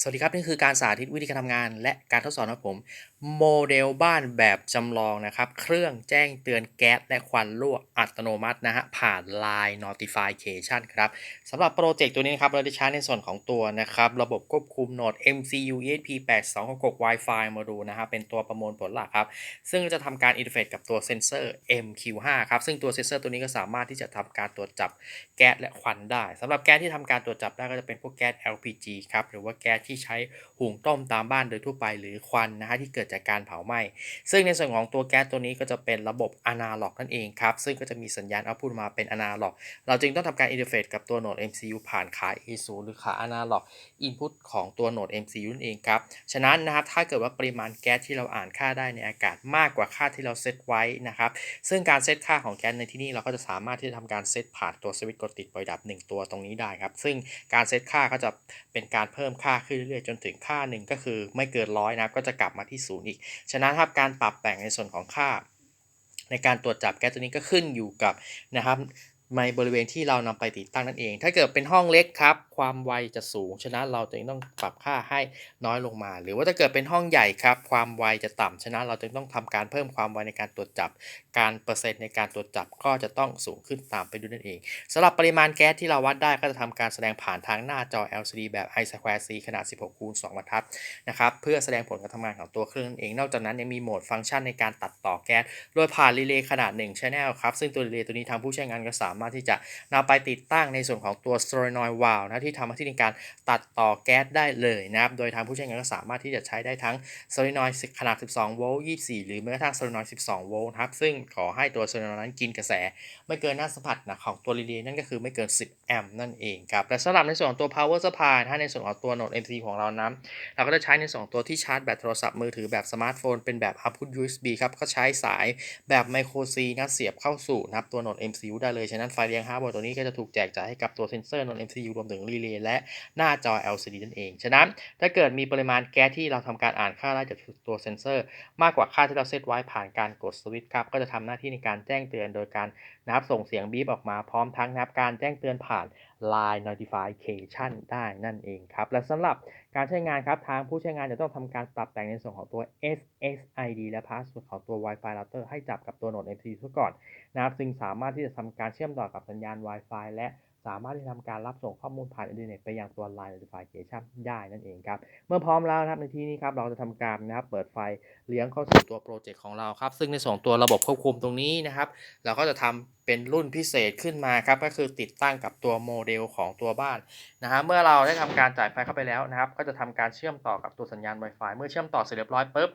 สวัสดีครับ นี่คือการสาธิตวิธีการทำงาน และการทดสอบนะผม โมเดลบ้านแบบจำลองนะครับ เครื่องแจ้งเตือนแก๊สและควันรั่วอัตโนมัตินะฮะผ่าน Line Notification ครับสำหรับโปรเจกต์ตัวนี้นะครับ เราได้ใช้ในส่วนของตัวนะครับ ระบบควบคุมโหนด MCU ESP8266 Wi-Fi มาดูนะครับเป็นตัวประมวลผลหลักครับ ซึ่งจะทำการอินเทอร์เฟซกับตัวเซนเซอร์ MQ5 ครับ ซึ่งตัวเซนเซอร์ตัวนี้ก็สามารถที่จะทำการตรวจจับแก๊สและควันได้สำหรับแก๊สที่ทำการตรวจจับได้ก็จะเป็นพวกแก๊ส LPG ครับหรือว่าแก๊สที่ใช้หุงต้มตามบ้านโดยทั่วไปหรือควันนะฮะที่เกิดจากการเผาไหม้ ซึ่งในส่วนของตัวแก๊สตัวนี้ก็จะเป็นระบบอนาล็อกนั่นเองครับ ซึ่งก็จะมีสัญญาณเอาพุทมาเป็นอนาล็อก เราจึงต้องทำการอินเทอร์เฟซกับตัวโหนด MCU ผ่านขา A0 หรือขาอนาล็อกอินพุตของตัวโหนด MCU นั่นเองครับ ฉะนั้นนะครับถ้าเกิดว่าปริมาณแก๊สที่เราอ่านค่าได้ในอากาศมากกว่าค่าที่เราเซตไว้นะครับ ซึ่งการเซตค่าของแก๊สในที่นี่เราก็จะสามารถที่จะทำการเซตผ่านตัวสวิตช์กดติดปล่อยดับ 1 ตัวตรงนี้ได้ครับ ซึ่งการเซตค่าก็จะเป็นการเพิ่มค่าขึ้นเรื่อยๆ จนถึงค่าหนึ่งก็คือไม่เกินร้อยนะก็จะกลับมาที่ศูนย์อีก ฉะนั้นครับการปรับแต่งในส่วนของค่า ในการตรวจจับแก๊สตัวนี้ก็ขึ้นอยู่กับนะครับ ในบริเวณที่เรานำไปติดตั้งนั่นเอง ถ้าเกิดเป็นห้องเล็กครับ ความไวจะสูง ฉะนั้นเราจึงต้องปรับค่าให้น้อยลงมา หรือว่าถ้าเกิดเป็นห้องใหญ่ครับ ความไวจะต่ำฉะนั้นเราจึงต้องทำการเพิ่มความไวในการตรวจจับ การเปอร์เซ็นต์ในการตรวจจับก็จะต้องสูงขึ้นตามไปด้วยนั่นเองสำหรับปริมาณแก๊สที่เราวัดได้ก็จะทำการแสดงผ่านทางหน้าจอ LCD แบบ i square c ขนาด 16 คูณ 2 บรรทัดนะครับ เพื่อแสดงผลการทำงานของตัวเครื่องนั่นเอง นอกจากนั้นยังมีโหมดฟังก์ชันในการตัดต่อแก๊ส โดยผ่านรีเลย์ขนาด1 Channel ครับ ซึ่งตัวรีเลย์ตัวนี้ทางผู้ใช้งานก็สามารถที่จะนำไปติดตั้งในส่วนของตัว solenoid valve นะที่ทำหน้าที่ในการตัดต่อแก๊สได้เลยนะครับ โดยทางผู้ใช้งานก็สามารถที่จะใช้ได้ทั้ง solenoid ขนาด 12 โวลต์ 24 หรือแม้กระทั่ง solenoid 12 โวลต์ครับ ซึ่งขอให้ตัว solenoid นั้นกินกระแส ไม่เกินหน้าสัมผัสนะของตัวรีเลย์นั่นก็คือไม่เกิน 10 แอมป์นั่นเองครับ และสำหรับในส่วนของตัว power supply ถ้าในส่วนของตัวโหนด MC ของเรานั้นเราก็จะใช้ในส่วนของตัวที่ชาร์จแบตโทรศัพท์มือถือแบบสมาร์ทโฟนเป็นแบบ output USB ครับก็ใช้สายแบบ micro C นะเสียบเข้าสู่นะครับตัวโหนด MCU ได้เลยฉะนั้นไฟเลี้ยง5โวลต์ตัวนี้ก็จะถูกแจกจ่ายให้กับตัวเซนเซอร์นอน MCU รวมถึงรีเลย์และหน้าจอ LCD นั่นเอง ฉะนั้นถ้าเกิดมีปริมาณแก๊สที่เราทำการอ่านค่าได้จากตัวเซนเซอร์ มากกว่าค่าที่เราเซตไว้ผ่านการกดสวิตช์ครับ ก็จะทำหน้าที่ในการแจ้งเตือนโดยการนับส่งเสียงบีบออกมาพร้อมทั้งนับการแจ้งเตือนผ่าน Line Notification ได้นั่นเองครับ และสำหรับการใช้งานครับ ทางผู้ใช้งานจะต้องทำการปรับแต่งในส่วนของตัว SSID และ Password ของตัว Wi-Fi router ให้จับกับตัวโหนด MCU ซะก่อนนะครับซึ่งสามารถที่จะทำการเชื่อมต่อกับสัญญาณ Wi-Fi และสามารถที่จะทำการรับส่งข้อมูลผ่านอินเทอร์เน็ตไปยังตัว Line Notification ได้นั่นเองครับ เมื่อพร้อมแล้วนะครับในที่นี้ครับเราจะทำการนะครับเปิดไฟเลี้ยงเข้าสู่ตัวโปรเจกต์ของเราครับ ซึ่งในส่วนของตัวระบบควบคุมตรงนี้นะครับ เราก็จะทำเป็นรุ่นพิเศษขึ้นมาครับก็คือติดตั้งกับตัวโมเดลของตัวบ้านนะฮะเมื่อเราได้ทำการจ่ายไฟเข้าไปแล้วนะครับ ก็จะทำการเชื่อมต่อกับตัวสัญญาณ Wi-Fi เมื่อเชื่อมต่อเสร็จเรียบร้อยปุ๊บ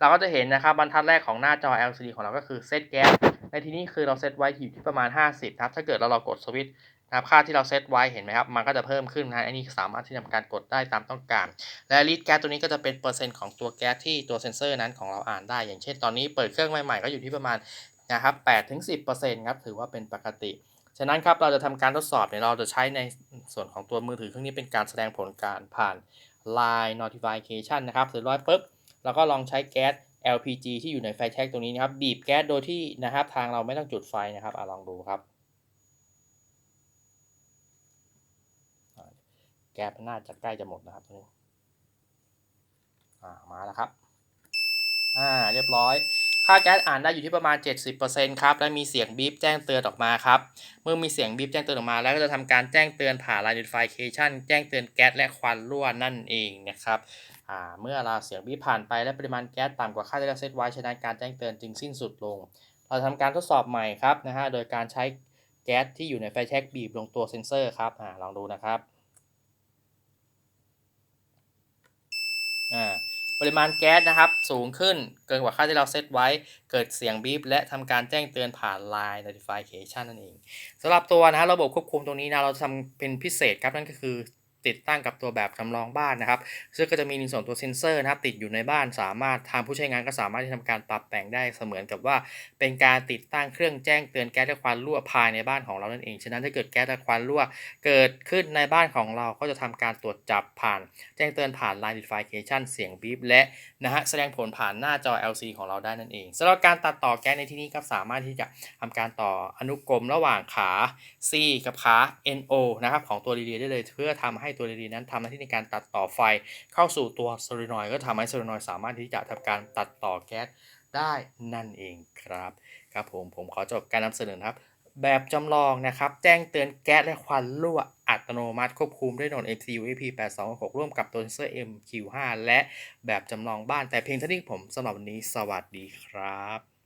เราก็จะเห็นนะครับบรรทัดแรกของหน้าจอ LCD ของเราก็คือเซตแก๊สในที่นี้คือเราเซตไว้อยู่ที่ประมาณ 50ครับถ้าเกิดเราเรากดสวิตช์ นะครับค่าที่เราเซตไว้เห็นไหมครับมันก็จะเพิ่มขึ้นนะอันนี้สามารถที่จะทำการกดได้ตามต้องการ และลิตแก๊สตัวนี้ก็จะเป็นเปอร์เซ็นต์ของตัวแก๊สที่ตัวเซนเซอร์นั้นของเราอ่านได้ อย่างเช่นตอนนี้เปิดเครื่องใหม่ๆ ก็อยู่ที่ประมาณนะครับ8-10%ครับถือว่าเป็นปกติฉะนั้นครับเราจะทำการทดสอบเนี่ยเราจะใช้ในส่วนของตัวมือถือเครื่องนี้เป็นการแสดงผลการผ่าน Line Notification นะครับเสร็จร้อยปุ๊บเราก็ลองใช้แก๊ส LPG ที่อยู่ในไฟแช็กตรงนี้นะครับบีบแก๊สโดยที่นะครับทางเราไม่ต้องจุดไฟนะครับอลองดูครับ แก๊สน่าจะใกล้จะหมดนะครับตรงนี้อ่ามาแล้วครับอ่าเรียบร้อย ค่าแก๊สอ่านได้อยู่ที่ประมาณ 70%ครับ และมีเสียงบีบแจ้งเตือนออกมาครับ เมื่อมีเสียงบีบแจ้งเตือนออกมา แล้วก็จะทำการแจ้งเตือนผ่าน Line Notification แจ้งเตือนแก๊สและควันรั่วนั่นเองนะครับอ่าเมื่อเราเสียงบีบผ่านไปและปริมาณแก๊สต่ำกว่าค่าที่เราเซตไว้ฉะนั้นการแจ้งเตือนจึงสิ้นสุดลง เราทำการทดสอบใหม่ครับนะฮะโดยการใช้แก๊สที่อยู่ในไฟแช็กบีบลงตัวเซนเซอร์ครับอ่าลองดูนะครับอ่า ปริมาณแก๊สนะครับสูงขึ้นเกินกว่าค่าที่เราเซตไว้เกิดเสียงบีบและทำการแจ้งเตือนผ่าน Line Notification นั่นเองสำหรับตัวนะฮะระบบควบคุมตรงนี้นะเราทำเป็นพิเศษครับนั่นก็คือ ติดตั้งกับตัวแบบจำลองบ้านนะครับ ซึ่งก็จะมีในส่วนตัวเซนเซอร์นะครับติดอยู่ในบ้านสามารถทางผู้ใช้งานก็สามารถที่ทำการปรับแต่งได้เสมือนกับว่า เป็นการติดตั้งเครื่องแจ้งเตือนแก๊สและควันรั่วภายในบ้านของเรานั่นเอง ฉะนั้นถ้าเกิดแก๊สและควันรั่วเกิดขึ้นในบ้านของเราก็จะทำการตรวจจับผ่าน แจ้งเตือนผ่าน Line Notification เสียงบีบและนะฮะแสดงผลผ่านหน้าจอ LC ของเราได้นั่นเองสำหรับการตัดต่อแก๊สในที่นี้ก็สามารถที่จะทำการต่ออนุกรมระหว่างขา C กับขา NO นะครับของตัวรีเลย์ได้เลยเพื่อทำให้ตัว LED นั้นทำหน้าที่ในการตัดต่อไฟเข้าสู่ตัวโซลินอยด์ก็ทำให้โซลินอยด์สามารถที่จะทำการตัดต่อแก๊สได้นั่นเองครับครับผมผมขอจบการนำเสนอครับ แบบจำลองนะครับ แจ้งเตือนแก๊สและควันรั่วอัตโนมัติควบคุมด้วยโหนด MCU AP8266 ร่วมกับตัวเซนเซอร์ MQ5 และแบบจำลองบ้านแต่เพียงเท่านี้ผมสำหรับวันนี้สวัสดีครับ